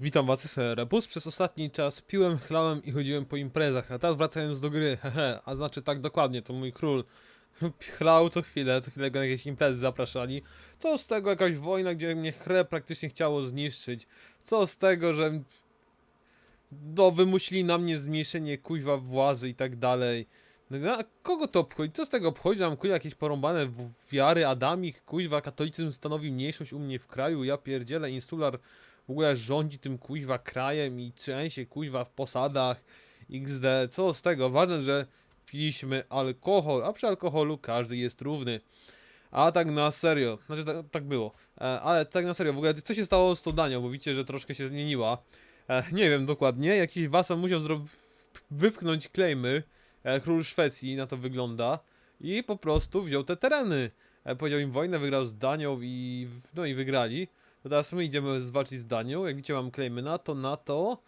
Witam was, jestem. Przez ostatni czas piłem, chlałem i chodziłem po imprezach, a teraz wracając do gry, hehe, a znaczy tak dokładnie, to mój król chlał co chwilę, co chwilę go na jakieś imprezy zapraszali. Co z tego jakaś wojna, gdzie mnie chrę praktycznie chciało zniszczyć? Co z tego, że no, wymusili na mnie zmniejszenie kuźwa władzy i tak dalej. No, a kogo to obchodzi? Co z tego obchodzi? Mam kuźwa jakieś porąbane wiary Adamich, kuźwa katolicyzm stanowi mniejszość u mnie w kraju, ja pierdzielę, insular w ogóle rządzi tym kuźwa krajem i trzęsie kuźwa w posadach XD. Co z tego? Ważne, że piliśmy alkohol, a przy alkoholu każdy jest równy. A tak na serio, znaczy tak, tak było, e, ale tak na serio, w ogóle co się stało z tą Danią, bo widzicie, że troszkę się zmieniła. E, nie wiem dokładnie, jakiś wasan musiał wypchnąć klejmy, e, król Szwecji na to wygląda i po prostu wziął te tereny. E, powiedział im wojnę, wygrał z Danią i no i wygrali. To teraz my idziemy zwalczyć z Danią. Jak widzicie, mam claimy na to, na to.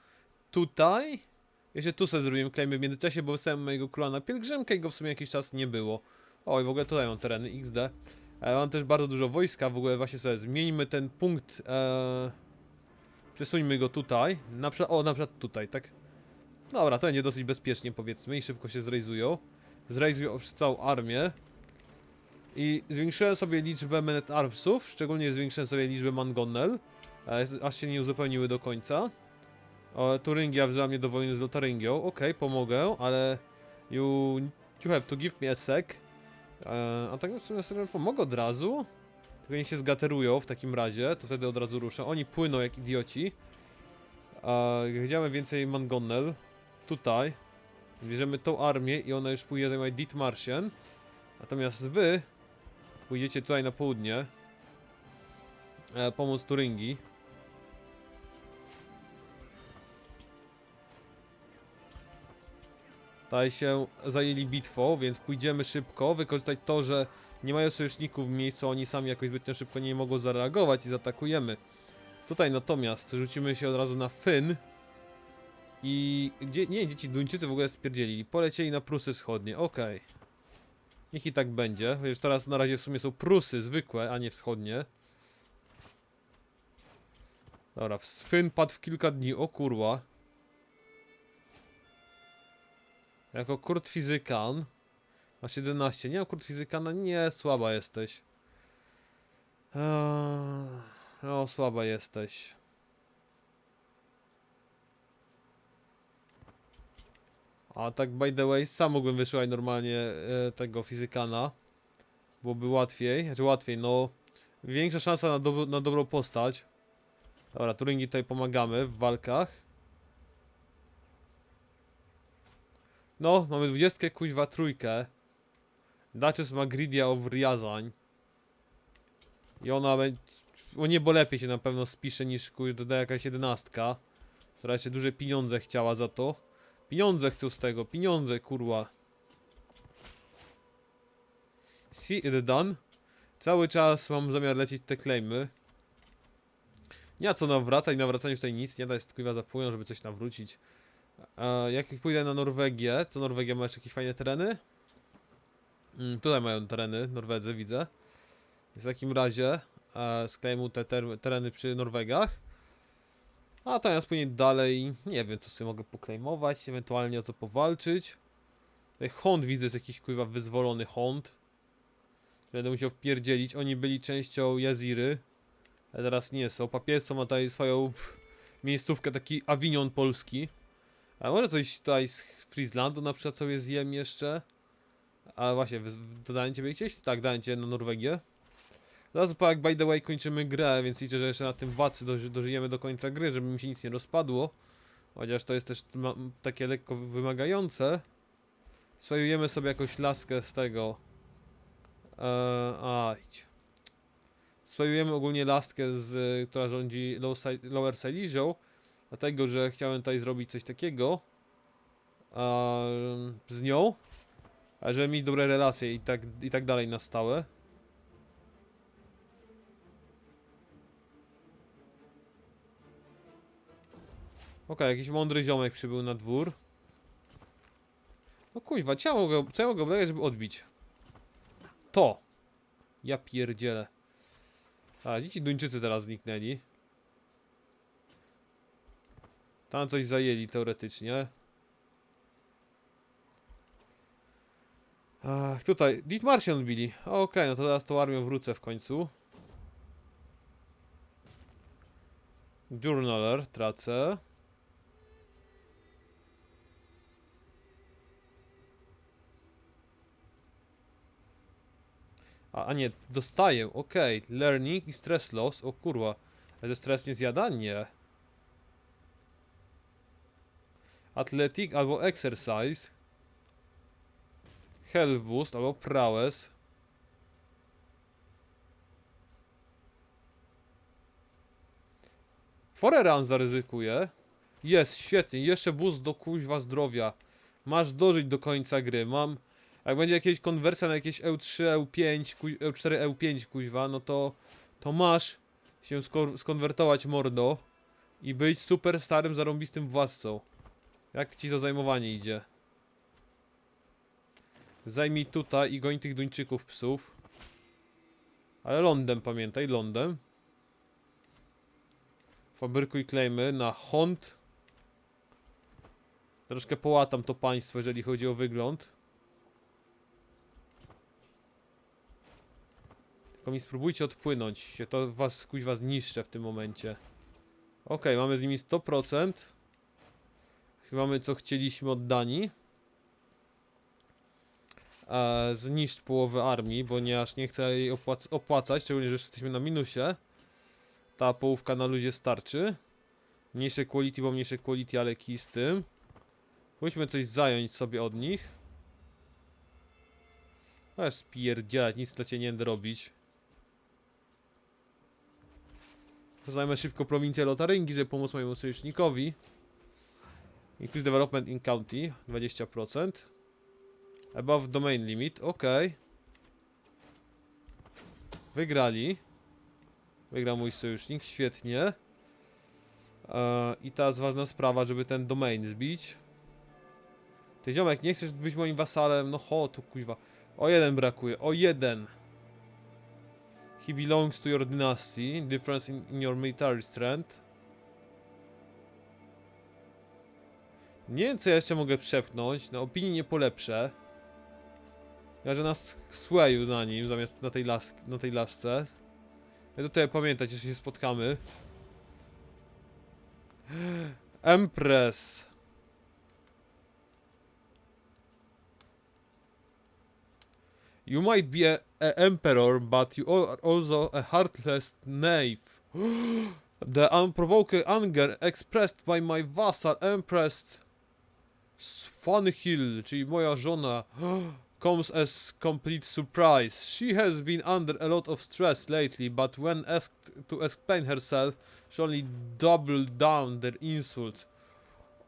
Tutaj. Jeszcze tu sobie zrobiłem claimy w międzyczasie, bo wysłałem mojego króla na pielgrzymkę i go w sumie jakiś czas nie było. O, i w ogóle tutaj mam tereny XD. E, mam też bardzo dużo wojska, w ogóle właśnie sobie zmieńmy ten punkt. E, przesuńmy go tutaj. Na przykład, o, na przykład tutaj, tak? Dobra, to będzie dosyć bezpiecznie powiedzmy i szybko się zrejzują. Zrejzują całą armię. I zwiększyłem sobie liczbę Menet Armsów, szczególnie zwiększyłem sobie liczbę Mangonnel, aż się nie uzupełniły do końca. O, Turingia wzięła mnie do wojny z Lotaryngią, okej, pomogę, ale you, you have to give me a sec. E, a tak w sumie sobie pomogę od razu. Tylko niech się zgaterują w takim razie, to wtedy od razu ruszę. Oni płyną jak idioci. E, Chciałem więcej Mangonnel. Tutaj. Bierzemy tą armię i ona już pójdzie do Ditmarschen. Natomiast wy pójdziecie tutaj na południe e, pomóc Turingi. Tutaj się zajęli bitwą, więc pójdziemy szybko, wykorzystać to, że nie mają sojuszników w miejscu, oni sami jakoś zbytnio szybko nie mogą zareagować i zaatakujemy. Tutaj natomiast rzucimy się od razu na Fyn. I gdzie, nie, dzieci Duńczycy w ogóle spierdzielili. Polecieli na Prusy Wschodnie, okej. Niech i tak będzie, chociaż teraz na razie w sumie są Prusy zwykłe, a nie wschodnie. Dobra, Fyn padł w kilka dni, o kurwa. Jako kurt fizykan. Masz 11, nie? Kurt fizykana, nie, słaba jesteś. Eee, no, słaba jesteś. A tak by the way, sam mógłbym wysłać normalnie e, tego fizykana. Byłoby łatwiej, znaczy łatwiej, no Większa szansa na, dobro, na dobrą postać. Dobra, Turingi tutaj pomagamy w walkach. No, mamy 20 kuźwa trójkę. Duchess ma Gridia of Riazań I ona będzie O niebo lepiej się na pewno spisze niż kurde jakaś jedenastka Która jeszcze duże pieniądze chciała za to Pieniądze chcą z tego, pieniądze, kurwa. See it done. Cały czas mam zamiar lecieć te claimy. Nie ma co nawracać, nawracanie tutaj nic nie da, jest kurwa zapłyną, żeby coś nawrócić. E, jak pójdę na Norwegię, to Norwegia ma jeszcze jakieś fajne tereny? Mm, tutaj mają tereny, Norwedzy widzę. W takim razie e, sklejmu te ter tereny przy Norwegach. A teraz później dalej, nie wiem co sobie mogę poklejmować, ewentualnie o co powalczyć. Tutaj Hond widzę, jest jakiś kurwa wyzwolony Hond. Będę musiał wpierdzielić, oni byli częścią Jaziry. Ale teraz nie są. Papiesko ma tutaj swoją miejscówkę, taki Avignon polski. A może coś tutaj z Frieslandu na przykład sobie zjem jeszcze. A właśnie, dodałem ciebie gdzieś? Tak, dałem cię na Norwegię. Zaraz po jak by the way kończymy grę, więc liczę, że jeszcze na tym wacy doży dożyjemy do końca gry, żeby mi się nic nie rozpadło. Chociaż to jest też takie lekko wymagające. Swojujemy sobie jakąś laskę z tego. Eee, ajdź. Swojujemy ogólnie laskę, z, która rządzi Low Si- Lower Silesią. Dlatego, że chciałem tutaj zrobić coś takiego. eee, z nią. A żeby mieć dobre relacje i tak, i tak dalej na stałe. Okej, jakiś mądry ziomek przybył na dwór. No kuźwa, mogę, co ja mogę oblejać, żeby odbić? To! Ja pierdzielę. A, dzieci Duńczycy teraz zniknęli. Tam coś zajęli teoretycznie. Ach, tutaj, Ditmartian bili. Okej, no to teraz tą armią wrócę w końcu. Journaler tracę. A, a nie, dostaję, okej. Learning i stress loss, o kurwa. Ale stres nie zjada? Nie. Athletic albo exercise. Health boost albo prowess. Foreran zaryzykuje. Jest, świetnie. Jeszcze boost do kuźwa zdrowia. Masz dożyć do końca gry. Mam... Jak będzie jakieś konwersja na jakieś E EU3, EU5, kuj- EU4, EU5 kuźwa, no to... To masz się sko- skonwertować mordo i być super starym, zarąbistym władcą. Jak ci to zajmowanie idzie? Zajmij tutaj i goń tych Duńczyków psów. Ale lądem pamiętaj, lądem. Fabrykuj klejmy na Hont. Troszkę połatam to państwo, jeżeli chodzi o wygląd. Tylko mi spróbujcie odpłynąć. To was kuźwa zniszczę w tym momencie. Okej, mamy z nimi 100%. Chyba mamy co chcieliśmy od Danii. E, zniszcz połowę armii, ponieważ nie chcę jej opłac opłacać, szczególnie, że już jesteśmy na minusie. Ta połówka na ludzie starczy. Mniejsze quality, bo mniejsze quality, ale kij z tym. Musimy coś zająć sobie od nich. Aż spierdzielać, nic dla ciebie nie robić. Zajmę szybko prowincję Lotaryngii, żeby pomóc mojemu sojusznikowi. Increase development in county 20%. Above domain limit, ok. Wygrali. Wygrał mój sojusznik, świetnie. Eee, I teraz ważna sprawa, żeby ten domain zbić. Ty ziomek, nie chcesz być moim wasalem? No ho, tu kuźwa. O jeden brakuje, o jeden. He belongs to your dynasty. Difference in, in your military strength. Nie wiem, co ja jeszcze mogę przepchnąć. Na opinii nie polepszę. Ja, że nas swayu na nim, zamiast na tej, las na tej lasce. Ja tutaj pamiętać, jeśli się spotkamy. Empress. You might be a, a emperor, but you are also a heartless knave. the unprovoked anger expressed by my vassal Empress Svanhild, czyli moja żona, comes as complete surprise. She has been under a lot of stress lately, but when asked to explain herself, she only doubled down their insult.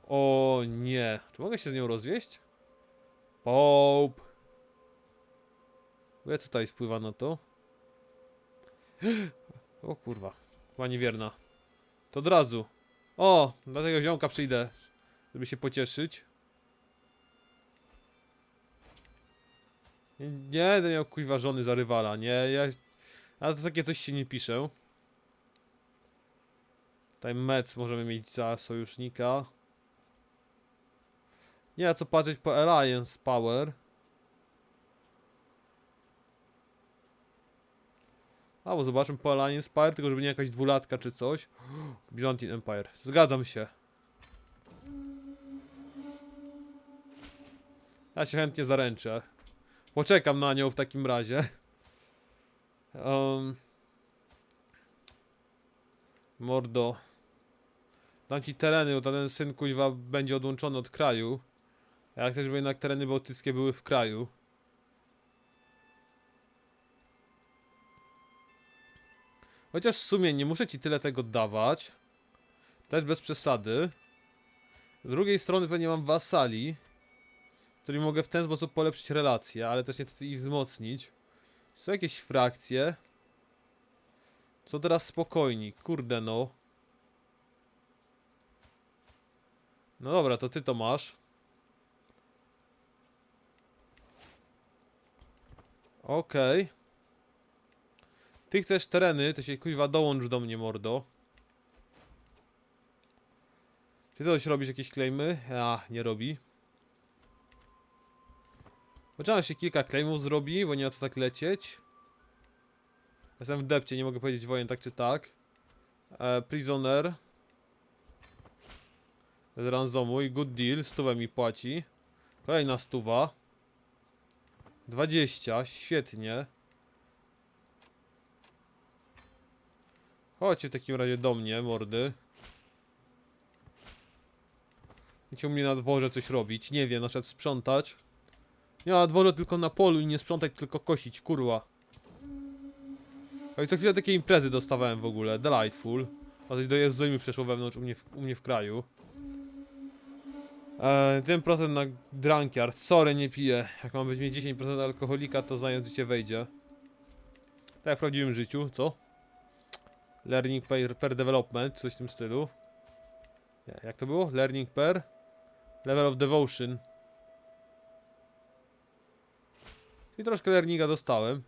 O nie. Czy mogę się z nią rozwieść? Pope. Co tutaj wpływa na to? O kurwa. Chyba niewierna. To od razu. O, do tego ziomka przyjdę, żeby się pocieszyć. Nie nie będę miał kuźwa żony za rywala, nie, ja... Ale to takie coś się nie pisze. Tutaj Mec możemy mieć za sojusznika. Nie ma co patrzeć po Alliance Power. A, bo zobaczmy po Alliance Power, tylko żeby nie jakaś dwulatka czy coś. Byzantine Empire. Zgadzam się. Ja się chętnie zaręczę. Poczekam na nią w takim razie. Um, mordo. Dam ci tereny, bo ten syn kuźwa będzie odłączony od kraju. Ja chcę, żeby jednak tereny bałtyckie były w kraju. Chociaż w sumie nie muszę ci tyle tego dawać. Też bez przesady. Z drugiej strony pewnie mam wasali, którymi mogę w ten sposób polepszyć relacje, ale też niestety ich wzmocnić. Są jakieś frakcje. Co teraz spokojni? Kurde no. No dobra, to ty to masz. Okej. Ty chcesz tereny, to się kuźwa dołącz do mnie, mordo. Czy to coś robisz jakieś claimy? A, nie robi. Poczekam, się kilka claimów zrobi, bo nie ma to tak lecieć. Jestem w depcie, nie mogę powiedzieć wojen tak czy tak. E, prisoner. Z good deal, stówę mi płaci. Kolejna stuwa. 20, świetnie. Chodźcie w takim razie do mnie, mordy. Chcecie u mnie na dworze coś robić, nie wiem, na przykład sprzątać. Nie na dworze tylko na polu i nie sprzątać, tylko kosić, kurwa. A i co chwilę takie imprezy dostawałem w ogóle, delightful. A coś do Jezuimy przeszło wewnątrz u mnie w, u mnie w kraju. Eee, ten procent na drunkiard, sorry nie piję. Jak mam być mieć 10% alkoholika, to znając życie wejdzie. Tak jak w prawdziwym życiu, co? Learning per, per development, coś w tym stylu. Jak to było? Learning per level of devotion. I troszkę learninga dostałem.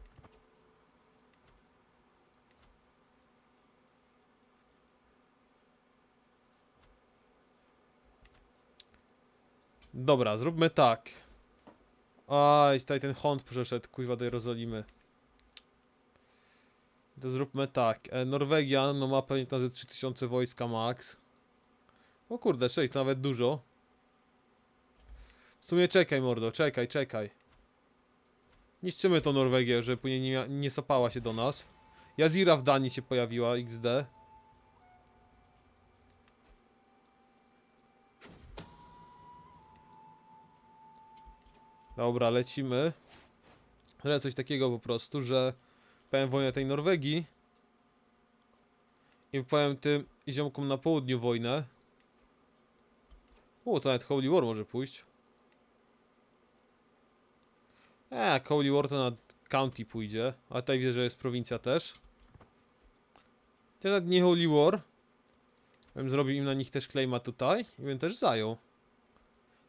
Dobra, zróbmy tak. Aj, tutaj ten Hond przeszedł, kuźwa do Jerozolimy. To zróbmy tak. E, Norwegia, no ma pewnie tam ze 3000 wojska max. O kurde, 6 to nawet dużo. W sumie czekaj mordo, czekaj, czekaj. Niszczymy tą Norwegię, żeby później nie, nie sapała się do nas. Jazira w Danii się pojawiła, XD. Dobra, lecimy. Ale coś takiego po prostu, że powiem wojnę tej Norwegii i powiem tym ziomkom na południu wojnę. U, to nawet Holy War może pójść. E, Holy War to na county pójdzie, a tutaj widzę, że jest prowincja też. Ja nawet nie Holy War. Bym zrobił im na nich też claima tutaj i bym też zajął.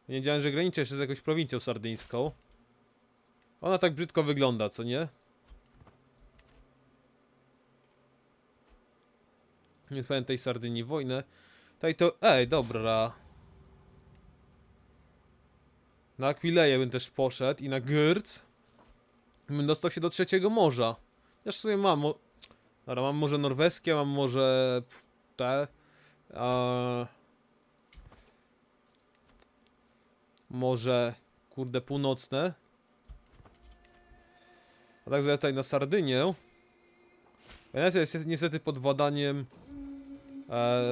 Nie wiedziałem, że graniczy jeszcze z jakąś prowincją sardyńską. Ona tak brzydko wygląda, co nie? Nie tej Sardynii wojnę. Tutaj to... Ej, dobra. Na Aquileję bym też poszedł i na Gürz. Bym dostał się do trzeciego morza. Ja w sumie mam... Dobra, mam morze norweskie, mam morze... te... A... Morze... Kurde, północne. A także tutaj na Sardynię. Wenecja jest niestety pod władaniem e,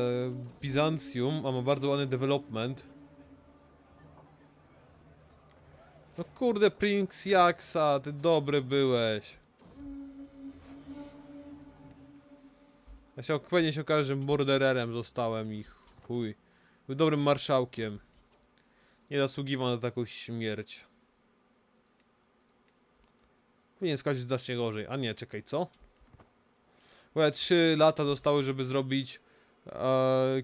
Bizancjum, a ma bardzo ładny development. No kurde, Prince Jaksa, ty dobry byłeś. Ja się pewnie się okaże, że mordererem zostałem i chuj. Był dobrym marszałkiem. Nie zasługiwał na taką śmierć. Powinien skończyć znacznie gorzej. A nie, czekaj, co? Bo ja 3 lata zostały, żeby zrobić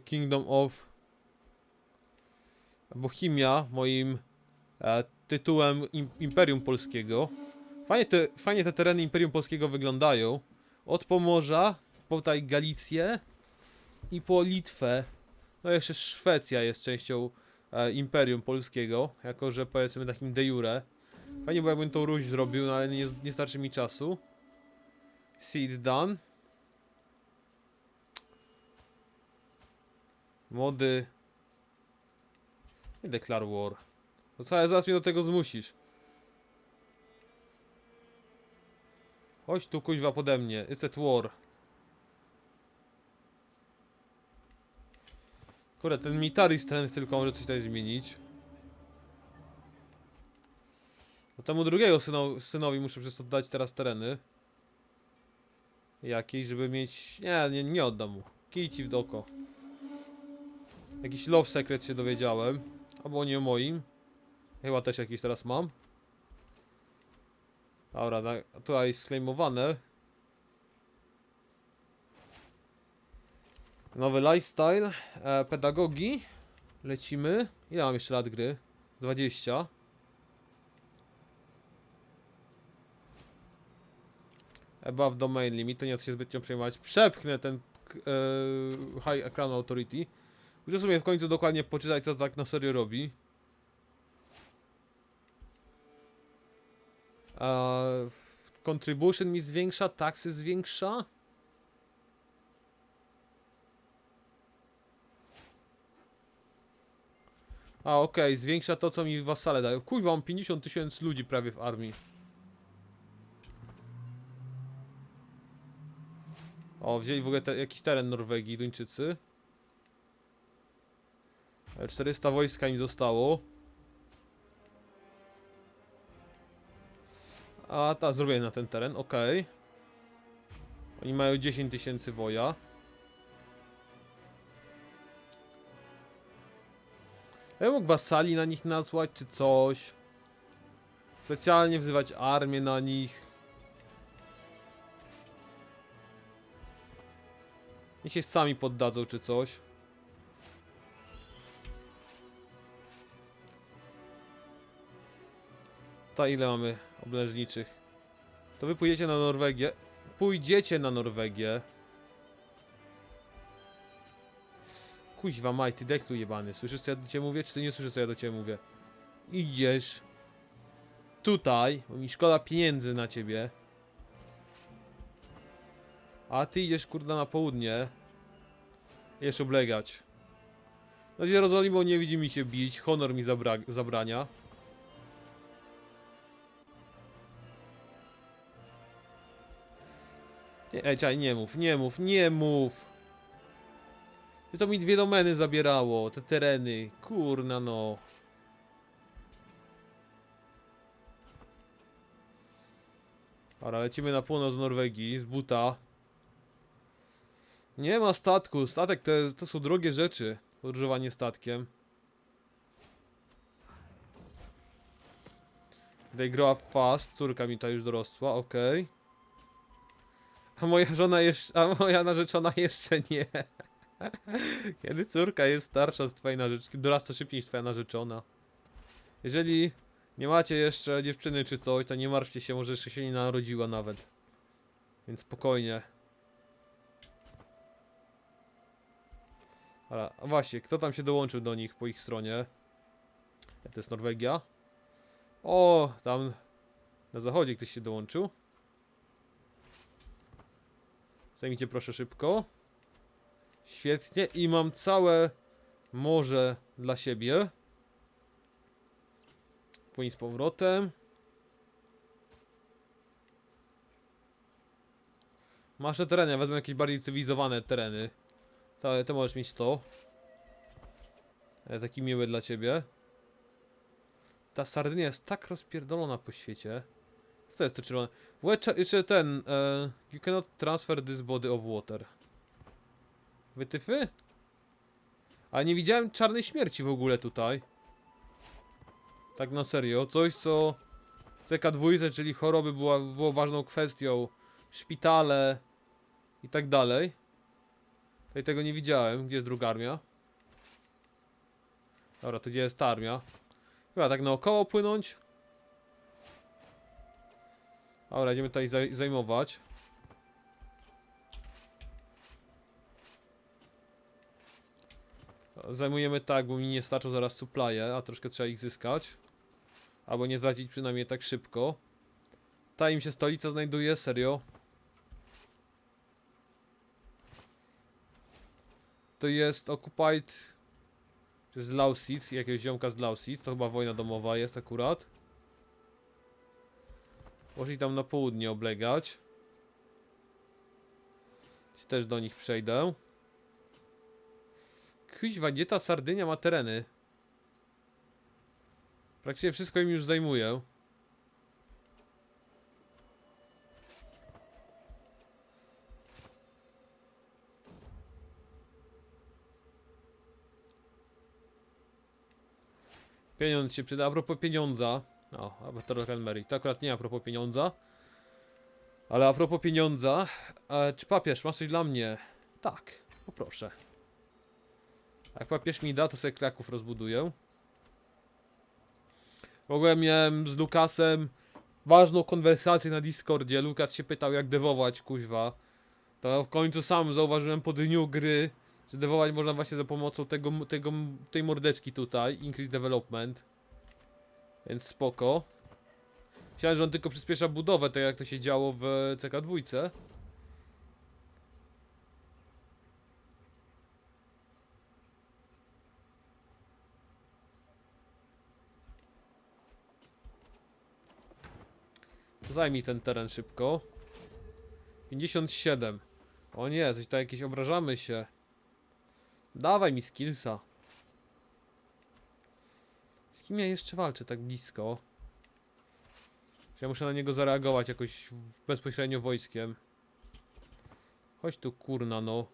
Kingdom of Bohemia moim e, tytułem im, Imperium Polskiego. Fajnie te, fajnie te tereny Imperium Polskiego wyglądają. Od Pomorza, po tutaj Galicję i po Litwę. No jeszcze Szwecja jest częścią e, Imperium Polskiego, jako że powiedzmy takim de jure. Fajnie, bo jakbym tą Ruś zrobił, no ale nie, nie starczy mi czasu. Seed done. Mody. Nie declare war. No co, zaraz mnie do tego zmusisz. Chodź tu kuźwa pode mnie. It's at war. Kurde, ten military strength tylko może coś tutaj zmienić. No temu drugiego syno, synowi muszę przez to dać teraz tereny. Jakieś, żeby mieć... Nie, nie, nie oddam mu. Kij ci w doko. Jakiś love secret się dowiedziałem. Albo nie o moim. Chyba też jakiś teraz mam. Dobra, tutaj sklejmowane. Nowy lifestyle. E, pedagogii. Lecimy. Ile mam jeszcze lat gry? 20. Above domain limit, to nie chcę się zbytnio przejmować. Przepchnę ten e, High Crown Authority. Muszę sobie w końcu dokładnie poczytać, co tak na serio robi. A, contribution mi zwiększa, taksy zwiększa. A, okej, zwiększa to, co mi wasale dają. Kurwa, mam 50 tysięcy ludzi prawie w armii. O, wzięli w ogóle te, jakiś teren Norwegii, Duńczycy. E, 400 wojska im zostało. A, ta, zrobię na ten teren, okej. Oni mają 10 tysięcy woja. Ja mógł wasali na nich nasłać, czy coś. Specjalnie wzywać armię na nich. Niech się sami poddadzą, czy coś. Ile mamy obleżniczych? To wy pójdziecie na Norwegię. Pójdziecie na Norwegię. Kuźwa maj, ty deklu jebany. Słyszysz co ja do ciebie mówię, czy ty nie słyszysz co ja do ciebie mówię? Idziesz tutaj, bo mi szkoda pieniędzy na ciebie. A ty idziesz kurda na południe. Jesz oblegać. No bo nie widzi mi się bić. Honor mi zabra zabrania. Ej, nie mów, nie mów, nie mów. To mi dwie domeny zabierało, te tereny. Kurna no. Dobra, lecimy na północ Norwegii z buta. Nie ma statku. Statek to, to są drogie rzeczy. Podróżowanie statkiem. They grow up fast. Córka mi ta już dorosła, okej. A moja żona jeszcze. A moja narzeczona jeszcze nie. Kiedy córka jest starsza z twojej narzeczki, dorasta szybciej niż twoja narzeczona. Jeżeli nie macie jeszcze dziewczyny czy coś, to nie martwcie się, może jeszcze się nie narodziła nawet. Więc spokojnie. Dobra, a właśnie, kto tam się dołączył do nich po ich stronie? To jest Norwegia. O, tam na zachodzie ktoś się dołączył. Zajmijcie proszę szybko. Świetnie i mam całe morze dla siebie. Płyń z powrotem. Masz te tereny, wezmę jakieś bardziej cywilizowane tereny. To, to możesz mieć to. E, Taki miły dla ciebie. Ta Sardynia jest tak rozpierdolona po świecie. Co jest to czerwone? Jeszcze ten. E, you cannot transfer this body of water. Wytyfy? Ale nie widziałem czarnej śmierci w ogóle tutaj. Tak na serio. Coś co w CK2, czyli choroby była, było ważną kwestią. Szpitale i tak dalej. Tutaj tego nie widziałem. Gdzie jest druga armia? Dobra, to gdzie jest ta armia? Chyba tak naokoło płynąć. Dobra, idziemy tutaj zaj zajmować. Zajmujemy tak, bo mi nie starczą zaraz supply'e, a troszkę trzeba ich zyskać. Albo nie tracić przynajmniej tak szybko. Ta im się stolica znajduje, serio. To jest Occupied przez Lausitz, jakiegoś ziomka z Lausitz, to chyba wojna domowa jest akurat. Poszli tam na południe oblegać. Też do nich przejdę. Kuźwa, gdzie ta Sardynia ma tereny? Praktycznie wszystko im już zajmuję. Pieniądz się przyda. A propos pieniądza. O, Avatar Helmery. To akurat nie a propos pieniądza. Ale a propos pieniądza. E, czy papież, masz coś dla mnie? Tak, poproszę. Jak papież mi da, to sobie Kraków rozbuduję. W ogóle miałem z Lukasem ważną konwersację na Discordzie. Lukas się pytał, jak dewować, kuźwa. To w końcu sam zauważyłem po dniu gry, Zdewować można właśnie za pomocą tego, tego, tej mordeczki tutaj, Increase Development. Więc spoko. Myślałem, że on tylko przyspiesza budowę, tak jak to się działo w CK2. Zajmij ten teren szybko. 57. O nie, coś tak jakieś obrażamy się. Dawaj mi skillsa. Kim ja jeszcze walczę tak blisko? Ja muszę na niego zareagować jakoś bezpośrednio wojskiem. Chodź tu kurna no.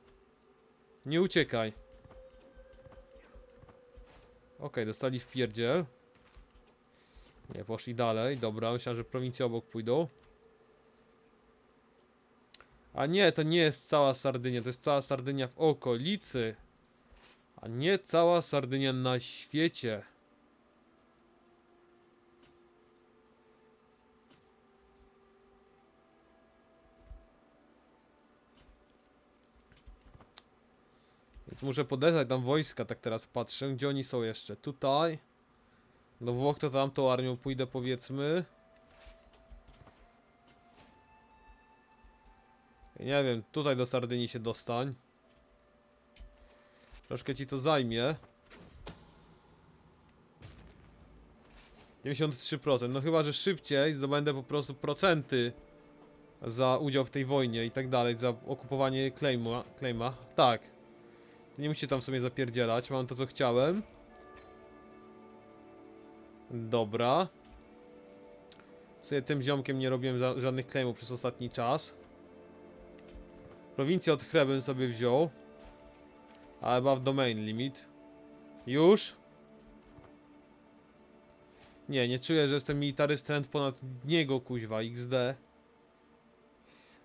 Nie uciekaj. Okej, dostali w pierdziel. Nie, poszli dalej. Dobra, myślałem, że prowincje obok pójdą. A nie, to nie jest cała Sardynia, to jest cała Sardynia w okolicy. A nie cała Sardynia na świecie. Więc muszę podesłać tam wojska, tak teraz patrzę, gdzie oni są jeszcze. Tutaj. Do Włoch to tam tą armią pójdę powiedzmy. Nie wiem, tutaj do Sardynii się dostań. Troszkę ci to zajmie. 93%, no chyba, że szybciej zdobędę po prostu procenty za udział w tej wojnie i tak dalej, za okupowanie claima, claima. Tak. Nie musicie tam w sumie zapierdzielać, mam to co chciałem. Dobra. Sobie tym ziomkiem nie robiłem za, żadnych claimów przez ostatni czas. Prowincję od sobie wziął. A above domain limit. Już? Nie, nie czuję, że jestem military strength ponad niego, kuźwa, XD.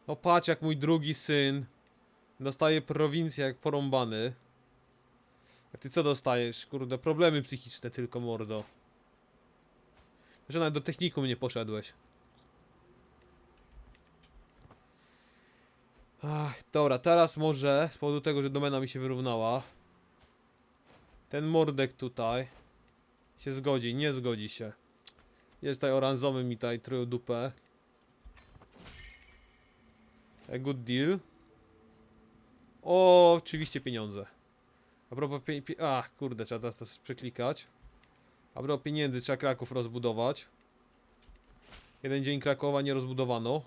O patrz jak mój drugi syn dostaje prowincję jak porąbany. A ty co dostajesz? Kurde, problemy psychiczne tylko, mordo. Że nawet do technikum nie poszedłeś. Ach, dobra, teraz może z powodu tego, że domena mi się wyrównała. Ten mordek tutaj się zgodzi, nie zgodzi się. Jest tutaj oranżowy mi tutaj trył dupę. A good deal. O, oczywiście pieniądze. A propos pie, pie, Ach, kurde, trzeba to przeklikać. A propos pieniędzy, trzeba Kraków rozbudować. Jeden dzień Krakowa nie rozbudowano.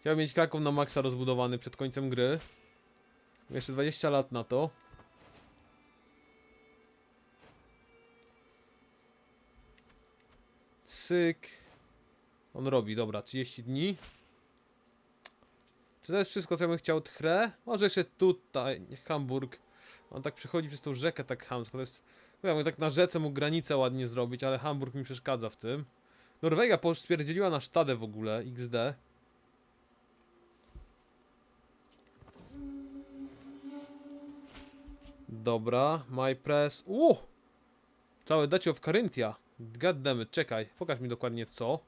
Chciałbym mieć Kraków na maksa rozbudowany przed końcem gry. Mam Jeszcze 20 lat na to. Cyk. On robi, dobra, 30 dni. Czy to jest wszystko, co bym chciał tchrę? Może jeszcze tutaj, Hamburg. On tak przechodzi przez tą rzekę tak chamsko. To jest... Ja bym tak na rzece mógł granicę ładnie zrobić, ale Hamburg mi przeszkadza w tym. Norwegia spierdzieliła na sztadę w ogóle, XD. Dobra, my press. Uuu! Całe Dacie of Carynthia. Goddammit, czekaj, pokaż mi dokładnie co.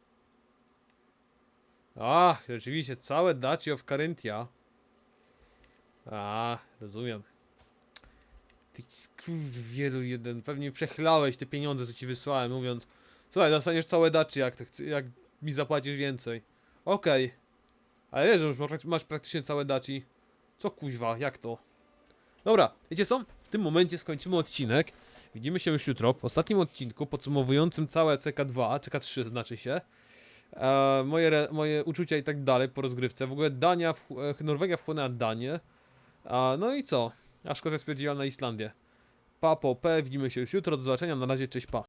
A, rzeczywiście, całe Dacie of Carynthia. A, rozumiem. Ty wielu jeden, pewnie przechlałeś te pieniądze, co ci wysłałem, mówiąc Słuchaj, dostaniesz całe dacie, jak, jak mi zapłacisz więcej. Okej. Ale wiesz, że już masz- masz praktycznie całe daci. Co kuźwa, jak to? Dobra, wiecie co? W tym momencie skończymy odcinek. Widzimy się już jutro w ostatnim odcinku podsumowującym całe CK2, CK3 znaczy się. E, moje, moje uczucia i tak dalej po rozgrywce. W ogóle Dania, w, e, Norwegia wchłonęła Danię. A, no i co? A Szkocja stwierdziła na Islandię. Pa, po, P, widzimy się już jutro, do zobaczenia, na razie, cześć, pa.